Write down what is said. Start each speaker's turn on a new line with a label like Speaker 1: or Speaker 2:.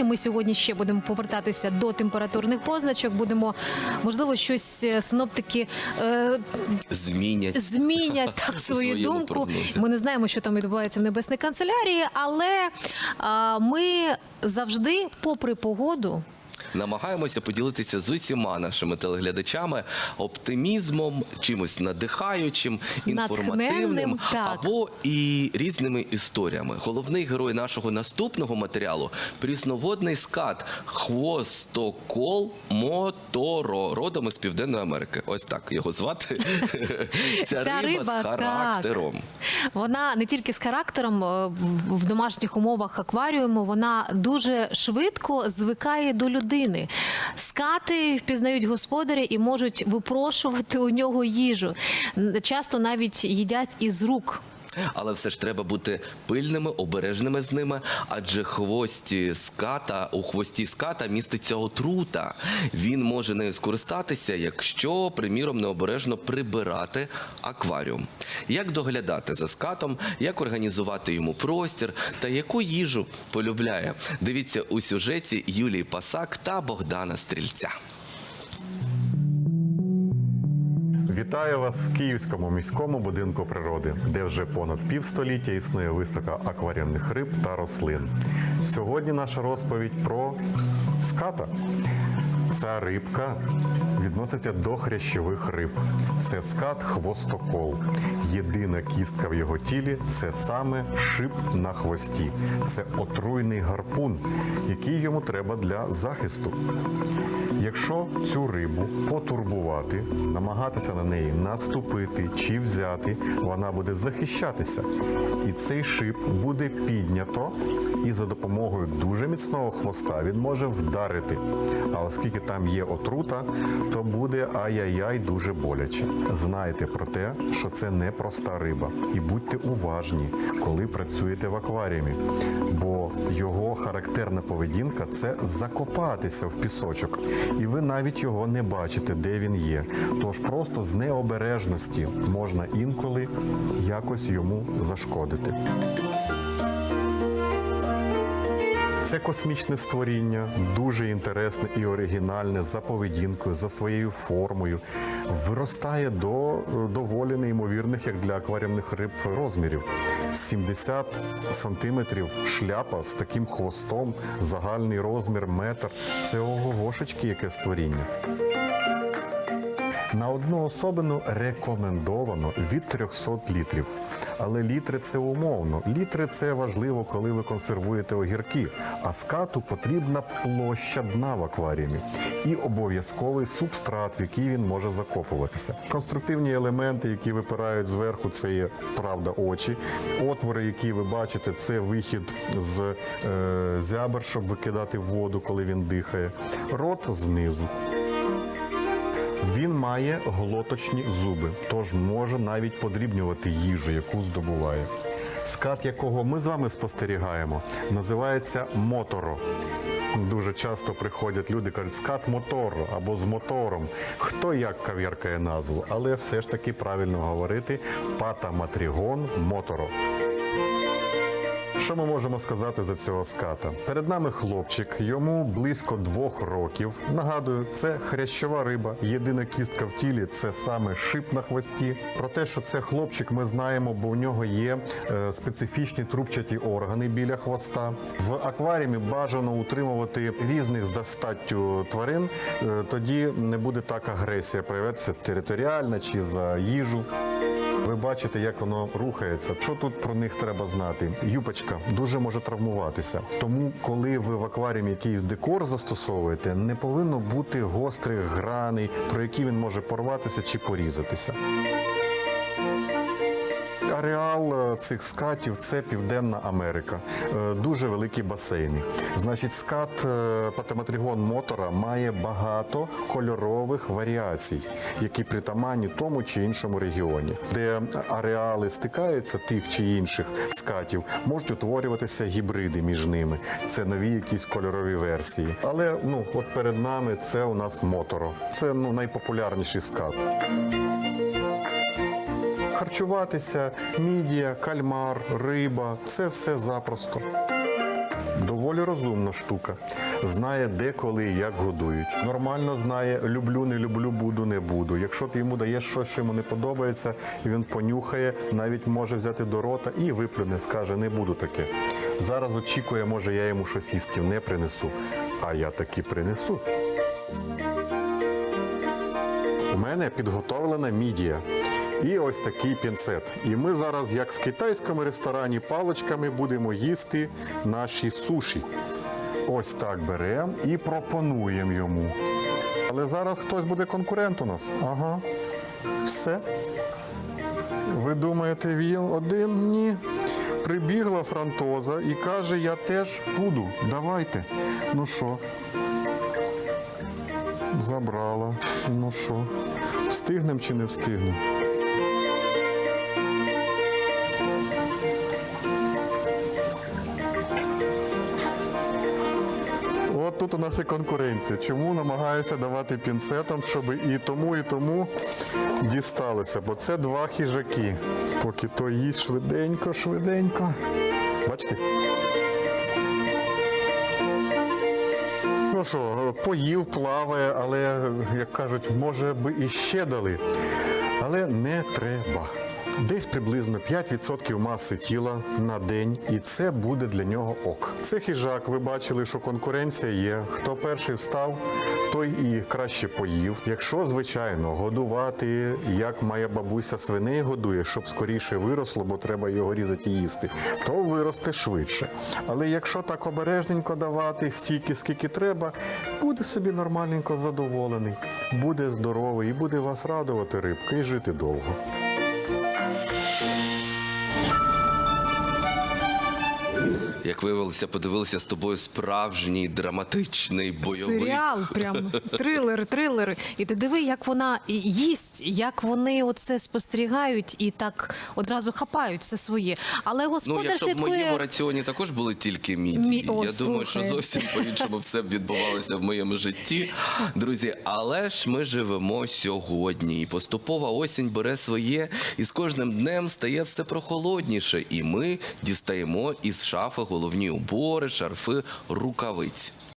Speaker 1: сьогодні. Ми сьогодні ще будемо повертатися до температурних позначок. Будемо можливо щось е, синоптики е,
Speaker 2: Змінять.
Speaker 1: змінять так свою думку.
Speaker 2: прогнозі.
Speaker 1: Ми не знаємо, що там відбувається в небесній канцелярії, але е, ми завжди, попри погоду,
Speaker 2: Намагаємося поділитися з усіма нашими телеглядачами оптимізмом, чимось надихаючим, інформативним
Speaker 1: так.
Speaker 2: або і різними історіями. Головний герой нашого наступного матеріалу прісноводний скат хвостокол моторо, родом із Південної Америки. Ось так його звати. Ця,
Speaker 1: Ця
Speaker 2: риба,
Speaker 1: риба,
Speaker 2: з характером.
Speaker 1: Вона не тільки з характером е, в- домашніх умовах акваріуму, вона дуже швидко звикає до людини. Скати впізнають господаря і можуть випрошувати у нього їжу. Часто навіть їдять із рук.
Speaker 2: Але все ж треба бути пильними, обережними з ними, адже хвості ската у хвості ската міститься отрута. Він може нею скористатися, якщо, приміром, необережно прибирати акваріум. Як доглядати за скатом, як організувати йому простір та яку їжу полюбляє? Дивіться у сюжеті Юлії Пасак та Богдана Стрільця.
Speaker 3: Вітаю вас в Київському міському будинку природи, де вже понад півстоліття існує виставка акваріумних риб та рослин. Сьогодні наша розповідь про ската. Ця рибка відноситься до хрящових риб. Це скат хвостокол. Єдина кістка в його тілі це саме шип на хвості. Це отруйний гарпун, який йому треба для захисту. Якщо цю рибу потурбувати, намагатися на неї наступити чи взяти, вона буде захищатися. І цей шип буде піднято, і за допомогою дуже міцного хвоста він може вдарити. А оскільки там є отрута, то буде ай-яй-яй дуже боляче. Знайте про те, що це не проста риба, і будьте уважні, коли працюєте в акваріумі, бо його характерна поведінка це закопатися в пісочок, і ви навіть його не бачите, де він є. Тож просто з необережності можна інколи якось йому зашкодити. Це космічне створіння, дуже інтересне і оригінальне за поведінкою, за своєю формою. Виростає до доволі неймовірних, як для акваріумних риб, розмірів. 70 сантиметрів шляпа з таким хвостом, загальний розмір метр. Це ого-гошечки, яке створіння. На одну особину рекомендовано від 300 літрів. Але літри це умовно. Літри це важливо, коли ви консервуєте огірки. А скату потрібна площа дна в акваріумі і обов'язковий субстрат, в який він може закопуватися. Конструктивні елементи, які випирають зверху, це є правда очі. Отвори, які ви бачите, це вихід з е, зябр, щоб викидати воду, коли він дихає. Рот знизу. Він має глоточні зуби, тож може навіть подрібнювати їжу, яку здобуває. Скат, якого ми з вами спостерігаємо, називається моторо. Дуже часто приходять люди, кажуть, скат моторо або з мотором. Хто як кав'яркає назву, але все ж таки правильно говорити патаматрігон моторо. Що ми можемо сказати за цього ската? Перед нами хлопчик, йому близько двох років. Нагадую, це хрящова риба. Єдина кістка в тілі це саме шип на хвості. Про те, що це хлопчик, ми знаємо, бо в нього є е, специфічні трубчаті органи біля хвоста. В акваріумі бажано утримувати різних за статтю тварин. е, Тоді не буде так агресія проявлятися територіальна чи за їжу. Ви бачите, як воно рухається. Що тут про них треба знати? Юпочка дуже може травмуватися. Тому, коли ви в акваріумі якийсь декор застосовуєте, не повинно бути гострих граней, про які він може порватися чи порізатися. Ареал е, цих скатів це Південна Америка, Е, дуже великі басейни. Значить, скат е, патематригон мотора має багато кольорових варіацій, які притаманні тому чи іншому регіоні, де ареали стикаються тих чи інших скатів, можуть утворюватися гібриди між ними. Це нові якісь кольорові версії. Але ну от перед нами це у нас моторо. Це ну найпопулярніший скат харчуватися, мідія, кальмар, риба це все запросто. Доволі розумна штука. Знає, де, коли як годують. Нормально знає, люблю, не люблю, буду, не буду. Якщо ти йому даєш щось, що йому не подобається, він понюхає, навіть може взяти до рота і виплюне, скаже, не буду таке. Зараз очікує, може, я йому щось їсти не принесу. А я таки принесу. У мене підготовлена мідія. І ось такий пінцет. І ми зараз, як в китайському ресторані, паличками будемо їсти наші суші. Ось так беремо і пропонуємо йому. Але зараз хтось буде конкурент у нас. Ага. Все. Ви думаєте, він один? Ні. Прибігла франтоза і каже: Я теж буду. Давайте. Ну що? Забрала. Ну що, встигнем чи не встигнем? Тут у нас і конкуренція. Чому намагаюся давати пінцетом, щоб і тому, і тому дісталося? Бо це два хижаки. Поки то їсть швиденько, швиденько. Бачите? Ну що, поїв, плаває, але, як кажуть, може би і ще дали. Але не треба. Десь приблизно 5% маси тіла на день, і це буде для нього ок. Це хижак. Ви бачили, що конкуренція є. Хто перший встав, той і краще поїв. Якщо, звичайно, годувати, як моя бабуся свиней годує, щоб скоріше виросло, бо треба його різати і їсти, то виросте швидше. Але якщо так обережненько давати, стільки, скільки треба, буде собі нормальненько задоволений, буде здоровий і буде вас радувати рибка і жити довго.
Speaker 2: Як виявилося, подивилися з тобою справжній драматичний бойовий.
Speaker 1: Серіал, прям трилер, трилер. І ти диви, як вона їсть, як вони оце спостерігають і так одразу хапають все своє. Але
Speaker 2: Ну, якщо б в моєму раціоні також були тільки мідії,
Speaker 1: Мі- О,
Speaker 2: я думаю, що зовсім по-іншому все б відбувалося в моєму житті. Друзі, але ж ми живемо сьогодні, і поступова осінь бере своє, і з кожним днем стає все прохолодніше. І ми дістаємо із шафи головні убори, шарфи, рукавиць.